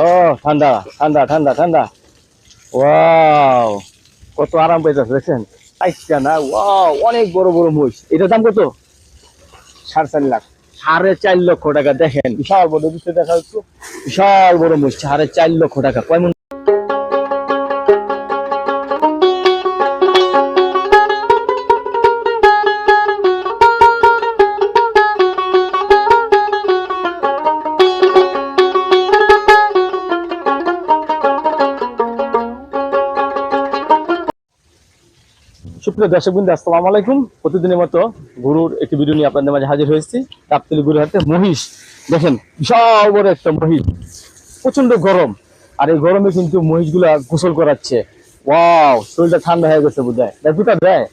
ও ঠান্ডা ঠান্ডা ঠান্ডা ঠান্ডা ওয়াও কত আরাম পেয়েছে, দেখছেন? আইসা না ওয়াও অনেক বড় বড় মহিষ। এটার দাম কত? সাড়ে চার লাখ। সাড়ে চার লক্ষ টাকা, দেখেন। বিশাল বড় দেখা হচ্ছে বিশাল বড় মহিষ, সাড়ে চার লক্ষ টাকা। কয় দর্শক বিন্দু আসসালাম আলাইকুম। প্রতিদিনের মতো গরুর একটি ভিডিও নিয়ে আপনাদের মাঝে হাজির হয়েছি। কাপতলি গরুর হাতে মহিষ। দেখেন, বিশাল বড় একটা মহিষ। প্রচণ্ড গরম। আর এই গরমে কিন্তু মহিষগুলা গোসল করাচ্ছে। ওয়াও, শরীরটা ঠান্ডা হয়ে গেছে বোধ হয় দুটা দেয়?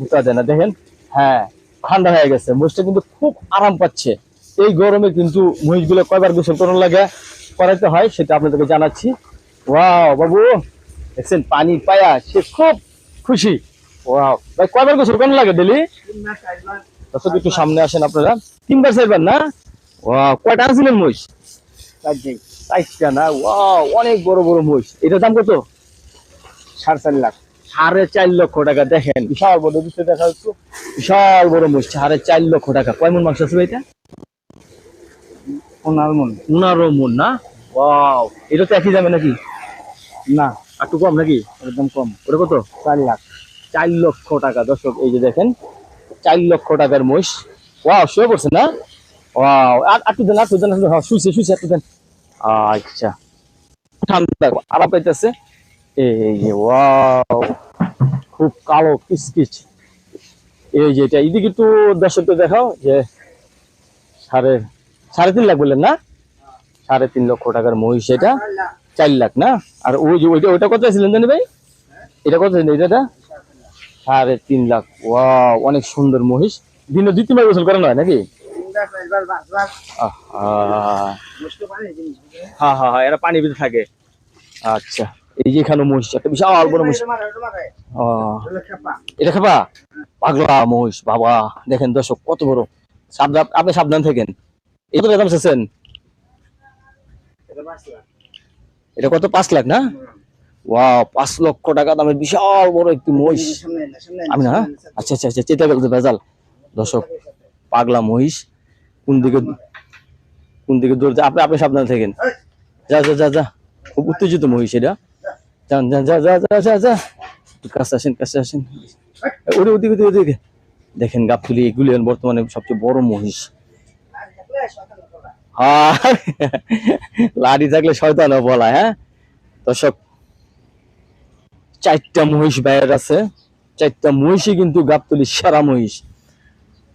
দুটা দেয় না, দেখেন। হ্যাঁ ঠান্ডা হয়ে গেছে। মহিষটা কিন্তু খুব আরাম পাচ্ছে। এই গরমে কিন্তু মহিষগুলো কয়বার গোসল করার লাগে, করাইতে হয় সেটা আপনাদেরকে জানাচ্ছি। ওয়াও, বাবু। দেখছেন পানি পায়া, সে খুব খুশি। ওয়াও ভাই কয়বার গোসল কেমন লাগে ডেলি? দর্শক একটু সামনে আসেন আপনারা। তিনবার চারবার না? ওয়াও কয়টা আনছিলেন মহিষ? চারটা না? ওয়াও অনেক বড় বড় মহিষ। এটার দাম কত? সাড়ে চার লাখ। সাড়ে চার লক্ষ টাকা দেখেন। বিশাল বড় বিষয় দেখা যাচ্ছে। বিশাল বড় মহিষ সাড়ে চার লক্ষ টাকা। কয় মন মাংস আছে এটা? মন। পনেরো মন না? ওয়াও এটা তো একই যাবে নাকি? না। একটু কম নাকি? একদম কম। ওটা কত? চার লাখ। চার লক্ষ টাকা। দর্শক এই যে দেখেন চার লক্ষ টাকার মহিষ। ওয়াও শুয়ে পড়ছে না? ওয়াও আর দেন একটু দেন হ্যাঁ, শুইছে শুইছে একটু দেন। আচ্ছা। ঠান্ডা আরাম পাইতেছে। এই ওয়াও খুব কালো কিচকিচ। এই যে এটা এদিকে একটু দর্শককে দেখাও যে সাড়ে সাড়ে তিন লাখ বললেন না? সাড়ে তিন লক্ষ টাকার মহিষ এটা। চার লাখ না? আর ওই যে ওইটা ওইটা কত ছিলেন জানি ভাই? এটা কত ছিল এটা? সাড়ে তিন লাখ। ওয়াও, অনেক সুন্দর মহিষ। দিনে দুই তিনবার গোসল হয় নাকি? ভিতরে আচ্ছা এই মহিষ বিশাল বড় মহিষ। এটা পাগলা মহিষ, বাবা। দেখেন দর্শক, কত বড়। সাবধান, আপনি সাবধান থাকেন। এই চাচ্ছেন? এটা কত? পাঁচ লাখ না? ওয়াও পাঁচ লক্ষ টাকা দামের বিশাল বড় একটি মহিষ। আমি না? আচ্ছা আচ্ছা আচ্ছা চেতা গেল ভেজাল। দর্শক পাগলা মহিষ। কোন দিকে কোন দিকে দৌড়তে আপনি আপনি সাবধানে থাকেন। যা যা যা যা। খুব উত্তেজিত মহিষ এটা। যান যান যা যা যা যা যা। একটু কাছে আসেন কাছে আসেন। ওদিকে ওদিকে দেখেন গাবতলি এগুলি এখন বর্তমানে সবচেয়ে বড় মহিষ। লাড়ি থাকলে শয়তান বলা হ্যাঁ? দর্শক চারটা মহিষ বাইরের আছে। চারটা মহিষই কিন্তু গাবতলির সেরা মহিষ।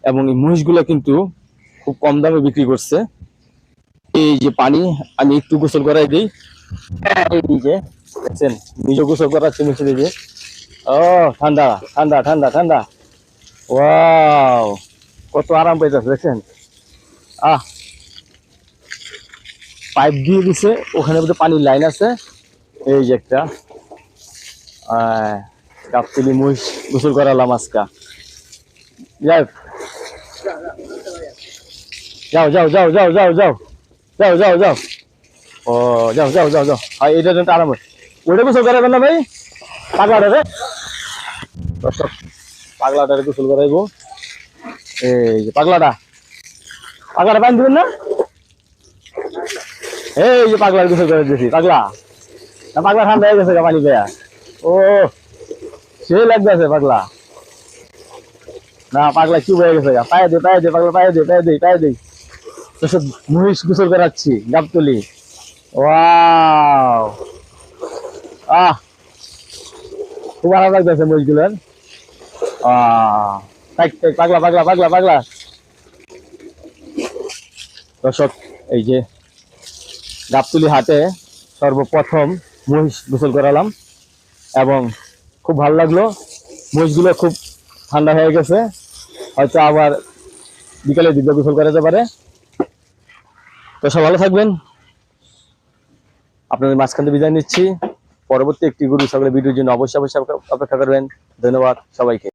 এবং এই মহিষগুলো কিন্তু খুব কম দামে বিক্রি করছে। এই যে পানি, আমি একটু গোসল করাই দিই। এই যে, দেখছেন, নিজে গোসল করাচ্ছে মিশে দিয়ে ও, ঠান্ডা ঠান্ডা ঠান্ডা ঠান্ডা। ওয়াও, কত আরাম পাইতেছে, দেখছেন? আহ! পাইপ দিয়ে দিছে, ওখানে বোধহয় পানির লাইন আছে। এই যে একটা। গাবতলি মহিষ গোসল করালাম আজকা যাই যাও। যাও যাও যাও যাও যাও যাও। যাও যাও ও, যাও যাও যাও যাও। আর এটা জন্য আরাম হয়। ওইটা গোসল করাবেন না ভাই? পাগলাটা রে। দর্শক, পাগলাটারে গোসল করাইবো। এই যে পাগলাটা। পাগলাটা পানি দিবেন না? এই যে পাগলার গোসল করে দিয়েছি, পাগলা। না, পাগলা ঠান্ডা হয়ে গেছে পানি পেয়া। ও, সে লাগতেছে পাগলা। না, পাগলা কি হয়ে গেছে পায়ে দে পায়ে দে, পাগলা, পায়ে দে পায়ে দে পায়ে দে। তো সব মহিষ গোসল করাচ্ছি, গাবতলি। ওয়াও। আহ। খুব আরাম লাগতেছে মহিষগুলোর। পাগলা পাগলা পাগলা পাগলা। দর্শক এই যে গাবতলি হাটে সর্বপ্রথম মহিষ গোসল করালাম। এবং খুব ভালো লাগল। মুষগুলো খুব ঠান্ডা হয়ে গেছে। হয়তো আবার বিকালে দিকে গোসল যেতে পারে। তো সব ভালো থাকবেন। আপনাদের মাঝখান থেকে বিদায় নিচ্ছি। পরবর্তী একটি গুরু সকলে ভিডিওর জন্য অবশ্যই অবশ্যই অপেক্ষা করবেন। ধন্যবাদ সবাইকে।